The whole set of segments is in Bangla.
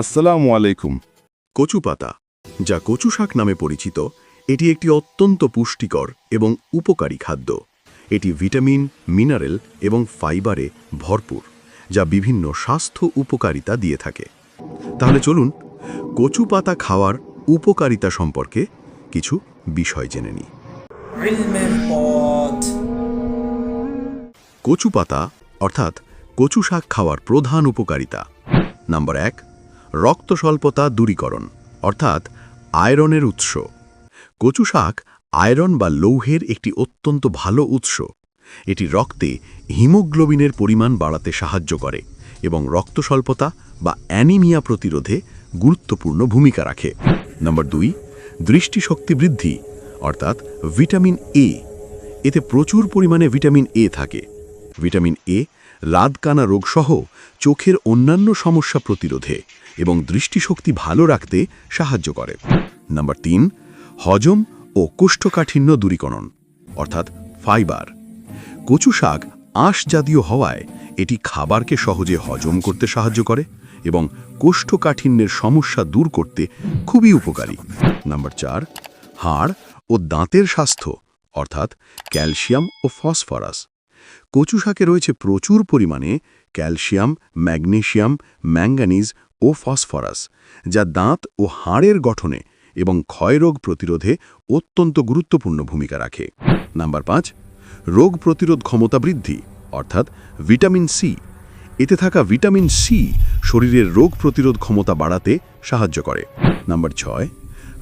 আসসালামু আলাইকুম। কচু পাতা যা কচু শাক নামে পরিচিত, এটি একটি অত্যন্ত পুষ্টিকর এবং উপকারী খাদ্য। এটি ভিটামিন, মিনারেল এবং ফাইবারে ভরপুর, যা বিভিন্ন স্বাস্থ্য উপকারিতা দিয়ে থাকে। তাহলে চলুন কচু পাতা খাওয়ার উপকারিতা সম্পর্কে কিছু বিষয় জেনে নি কচু পাতা অর্থাৎ কচু শাক খাওয়ার প্রধান উপকারিতা। নাম্বার এক রক্ত স্বল্পতা দূরীকরণ, অর্থাৎ আয়রনের উৎস। কচু শাক আয়রন বা লৌহের একটি অত্যন্ত ভালো উৎস। এটি রক্তে হিমোগ্লোবিনের পরিমাণ বাড়াতে সাহায্য করে এবং রক্ত স্বল্পতা বা অ্যানিমিয়া প্রতিরোধে গুরুত্বপূর্ণ ভূমিকা রাখে। নম্বর দুই, দৃষ্টিশক্তি বৃদ্ধি, অর্থাৎ ভিটামিন এ এতে প্রচুর পরিমাণে ভিটামিন এ থাকে। ভিটামিন এ রাতকানা রোগসহ চোখের অন্যান্য সমস্যা প্রতিরোধে। এবং দৃষ্টিশক্তি ভালো রাখতে সাহায্য করে। নাম্বার তিন, হজম ও কোষ্ঠকাঠিন্য দূরীকরণ, অর্থাৎ ফাইবার। কচু শাক আঁশ জাতীয় হওয়ায় এটি খাবারকে সহজে হজম করতে সাহায্য করে এবং কোষ্ঠকাঠিন্যের সমস্যা দূর করতে খুবই উপকারী। নাম্বার চার, হাড় ও দাঁতের স্বাস্থ্য, অর্থাৎ ক্যালসিয়াম ও ফসফরাস। কচু শাকে রয়েছে প্রচুর পরিমাণে ক্যালসিয়াম ম্যাগনেশিয়াম ম্যাঙ্গানিজ ও ফসফরাস, যা দাঁত ও হাড়ের গঠনে এবং ক্ষয়রোগ প্রতিরোধে অত্যন্ত গুরুত্বপূর্ণ ভূমিকা রাখে। নাম্বার পাঁচ, রোগ প্রতিরোধ ক্ষমতা বৃদ্ধি, অর্থাৎ ভিটামিন সি। এতে থাকা ভিটামিন সি শরীরের রোগ প্রতিরোধ ক্ষমতা বাড়াতে সাহায্য করে। নাম্বার ছয়,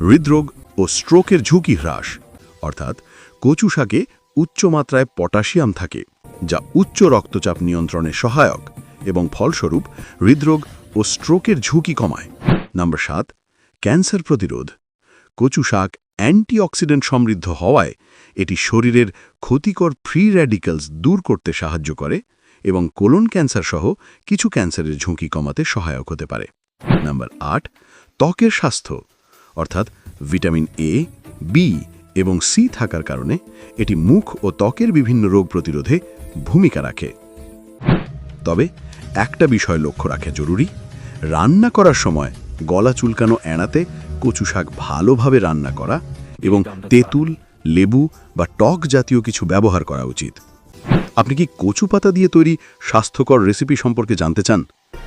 হৃদরোগ ও স্ট্রোকের ঝুঁকি হ্রাস, অর্থাৎ কচু শাকে উচ্চমাত্রায় পটাশিয়াম থাকে, যা উচ্চ রক্তচাপ নিয়ন্ত্রণে সহায়ক এবং ফলস্বরূপ হৃদরোগ ও স্ট্রোকের ঝুঁকি কমায়। নাম্বার সাত ক্যান্সার প্রতিরোধ। কচু শাক অ্যান্টিঅক্সিডেন্ট সমৃদ্ধ হওয়ায় এটি শরীরের ক্ষতিকর ফ্রি র্যাডিক্যালস দূর করতে সাহায্য করে এবং কোলন ক্যান্সার সহ কিছু ক্যান্সারের ঝুঁকি কমাতে সহায়ক হতে পারে। নাম্বার আট, ত্বকের স্বাস্থ্য। অর্থাৎ ভিটামিন এ বি এবং সি থাকার কারণে এটি মুখ ও ত্বকের বিভিন্ন রোগ প্রতিরোধে ভূমিকা রাখে। তবে একটা বিষয় লক্ষ্য রাখা জরুরি রান্না করার সময় গলা চুলকানো এড়াতে কচু শাক ভালোভাবে রান্না করা এবং তেঁতুল লেবু বা টক জাতীয় কিছু ব্যবহার করা উচিত। আপনি কি কচু পাতা দিয়ে তৈরি স্বাস্থ্যকর রেসিপি সম্পর্কে জানতে চান?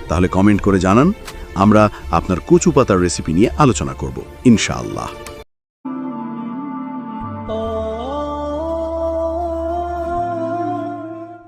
তাহলে কমেন্ট করে জানান। আমরা আপনার কচু পাতার রেসিপি নিয়ে আলোচনা করব ইনশাআল্লাহ।